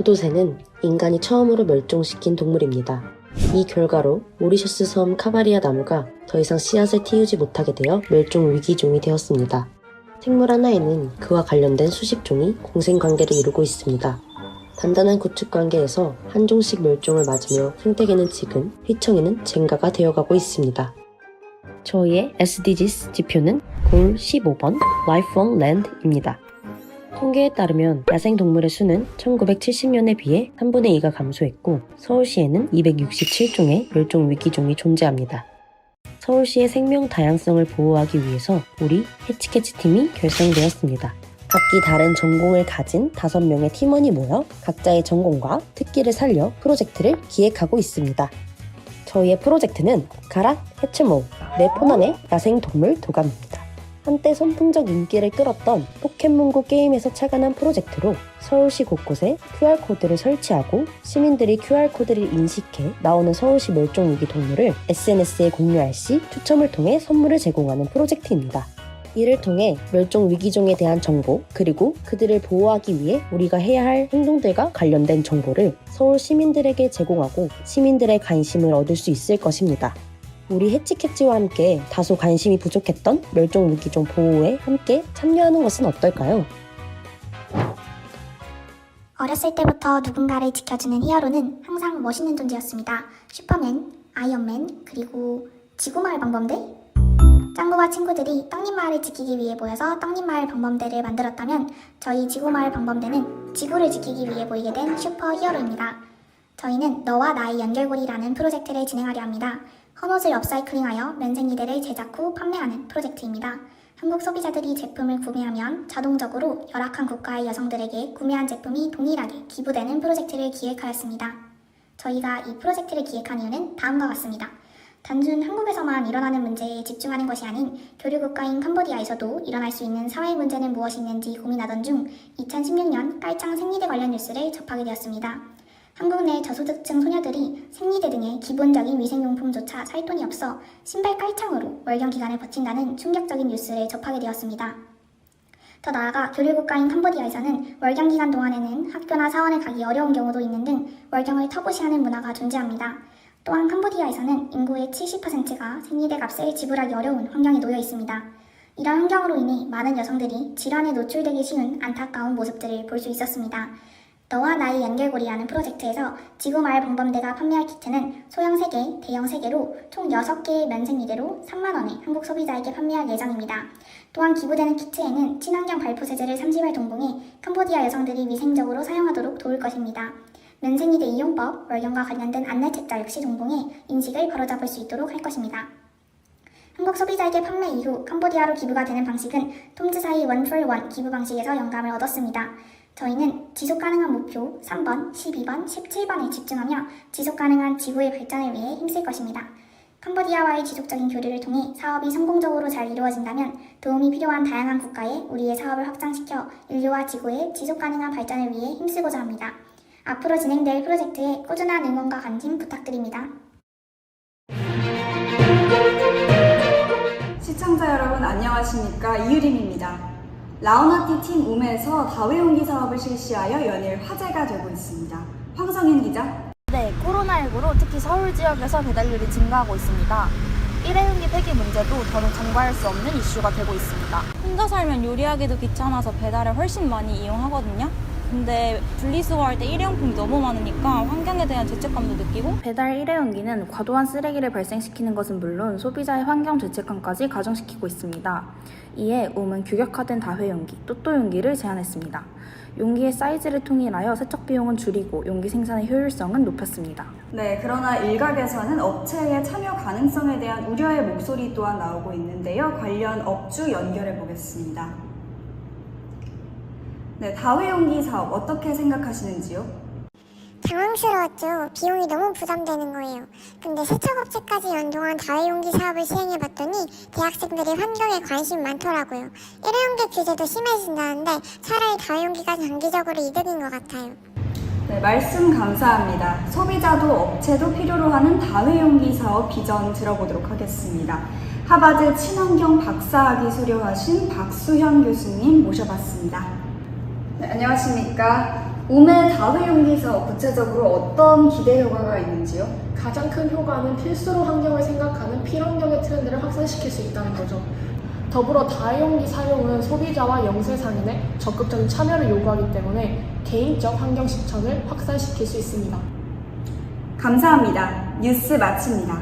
도도새는 인간이 처음으로 멸종시킨 동물입니다. 이 결과로 모리셔스 섬 카바리아 나무가 더 이상 씨앗을 틔우지 못하게 되어 멸종 위기종이 되었습니다. 생물 하나에는 그와 관련된 수십 종이 공생 관계를 이루고 있습니다. 단단한 구축 관계에서 한 종씩 멸종을 맞으며 생태계는 지금, 휘청이는 젠가가 되어가고 있습니다. 저희의 SDGs 지표는 골 15번 Lifelong Land입니다. 통계에 따르면 야생동물의 수는 1970년에 비해 3분의 2가 감소했고 서울시에는 267종의 멸종 위기종이 존재합니다. 서울시의 생명 다양성을 보호하기 위해서 우리 해치캐치 팀이 결성되었습니다. 각기 다른 전공을 가진 5명의 팀원이 모여 각자의 전공과 특기를 살려 프로젝트를 기획하고 있습니다. 저희의 프로젝트는 가라 해츠모 네포난의 야생동물 도감입니다. 한때 선풍적 인기를 끌었던 포켓몬고 게임에서 착안한 프로젝트로 서울시 곳곳에 QR코드를 설치하고 시민들이 QR코드를 인식해 나오는 서울시 멸종위기 동물을 SNS에 공유할 시 추첨을 통해 선물을 제공하는 프로젝트입니다. 이를 통해 멸종 위기종에 대한 정보 그리고 그들을 보호하기 위해 우리가 해야 할 행동들과 관련된 정보를 서울 시민들에게 제공하고 시민들의 관심을 얻을 수 있을 것입니다. 우리 해치캐치와 함께 다소 관심이 부족했던 멸종 위기종 보호에 함께 참여하는 것은 어떨까요? 어렸을 때부터 누군가를 지켜주는 히어로는 항상 멋있는 존재였습니다. 슈퍼맨, 아이언맨, 그리고 지구마을 방범대? 짱구와 친구들이 떡잎마을을 지키기 위해 모여서 떡잎마을 방범대를 만들었다면 저희 지구마을 방범대는 지구를 지키기 위해 모이게 된 슈퍼 히어로입니다. 저희는 너와 나의 연결고리라는 프로젝트를 진행하려 합니다. 헌옷을 업사이클링하여 면생리대를 제작 후 판매하는 프로젝트입니다. 한국 소비자들이 제품을 구매하면 자동적으로 열악한 국가의 여성들에게 구매한 제품이 동일하게 기부되는 프로젝트를 기획하였습니다. 저희가 이 프로젝트를 기획한 이유는 다음과 같습니다. 단순 한국에서만 일어나는 문제에 집중하는 것이 아닌 교류 국가인 캄보디아에서도 일어날 수 있는 사회 문제는 무엇이 있는지 고민하던 중 2016년 깔창 생리대 관련 뉴스를 접하게 되었습니다. 한국 내 저소득층 소녀들이 생리대 등의 기본적인 위생용품조차 살 돈이 없어 신발 깔창으로 월경 기간을 버틴다는 충격적인 뉴스를 접하게 되었습니다. 더 나아가 교류국가인 캄보디아에서는 월경 기간 동안에는 학교나 사원을 가기 어려운 경우도 있는 등 월경을 터부시하는 문화가 존재합니다. 또한 캄보디아에서는 인구의 70%가 생리대 값을 지불하기 어려운 환경에 놓여 있습니다. 이런 환경으로 인해 많은 여성들이 질환에 노출되기 쉬운 안타까운 모습들을 볼 수 있었습니다. 너와 나의 연결고리라는 프로젝트에서 지구마을 방범대가 판매할 키트는 소형 3개, 대형 3개로 총 6개의 면생리대로 3만원에 한국 소비자에게 판매할 예정입니다. 또한 기부되는 키트에는 친환경 발포 세제를 30알 동봉해 캄보디아 여성들이 위생적으로 사용하도록 도울 것입니다. 면생리대 이용법, 월경과 관련된 안내책자 역시 동봉해 인식을 바로잡을 수 있도록 할 것입니다. 한국 소비자에게 판매 이후 캄보디아로 기부가 되는 방식은 톰즈사이 원풀원 기부 방식에서 영감을 얻었습니다. 저희는 지속 가능한 목표 3번, 12번, 17번에 집중하며 지속 가능한 지구의 발전을 위해 힘쓸 것입니다. 캄보디아와의 지속적인 교류를 통해 사업이 성공적으로 잘 이루어진다면 도움이 필요한 다양한 국가에 우리의 사업을 확장시켜 인류와 지구의 지속 가능한 발전을 위해 힘쓰고자 합니다. 앞으로 진행될 프로젝트에 꾸준한 응원과 관심 부탁드립니다. 시청자 여러분 안녕하십니까 이유림입니다. 라오나티 팀 우메에서 다회용기 사업을 실시하여 연일 화제가 되고 있습니다. 황성인 기자. 네, 코로나19로 특히 서울 지역에서 배달률이 증가하고 있습니다. 일회용기 폐기 문제도 더는 간과할 수 없는 이슈가 되고 있습니다. 혼자 살면 요리하기도 귀찮아서 배달을 훨씬 많이 이용하거든요. 근데 분리수거 할 때 일회용품이 너무 많으니까 환경에 대한 죄책감도 느끼고 배달 일회용기는 과도한 쓰레기를 발생시키는 것은 물론 소비자의 환경 죄책감까지 가중시키고 있습니다. 이에 움은 규격화된 다회용기, 또또용기를 제안했습니다. 용기의 사이즈를 통일하여 세척 비용은 줄이고 용기 생산의 효율성은 높였습니다. 네, 그러나 일각에서는 업체의 참여 가능성에 대한 우려의 목소리 또한 나오고 있는데요. 관련 업주 연결해 보겠습니다. 네, 다회용기 사업 어떻게 생각하시는지요? 당황스러웠죠. 비용이 너무 부담되는 거예요. 근데 세척업체까지 연동한 다회용기 사업을 시행해봤더니 대학생들이 환경에 관심이 많더라고요. 일회용기 규제도 심해진다는데 차라리 다회용기가 장기적으로 이득인 것 같아요. 네, 말씀 감사합니다. 소비자도 업체도 필요로 하는 다회용기 사업 비전 들어보도록 하겠습니다. 하버드 친환경 박사학위 수료하신 박수현 교수님 모셔봤습니다. 네, 안녕하십니까. 우메 다회 용기 사업 구체적으로 어떤 기대 효과가 있는지요? 가장 큰 효과는 필수로 환경을 생각하는 필환경의 트렌드를 확산시킬 수 있다는 거죠. 더불어 다회용기 사용은 소비자와 영세상인의 적극적인 참여를 요구하기 때문에 개인적 환경 실천을 확산시킬 수 있습니다. 감사합니다. 뉴스 마칩니다.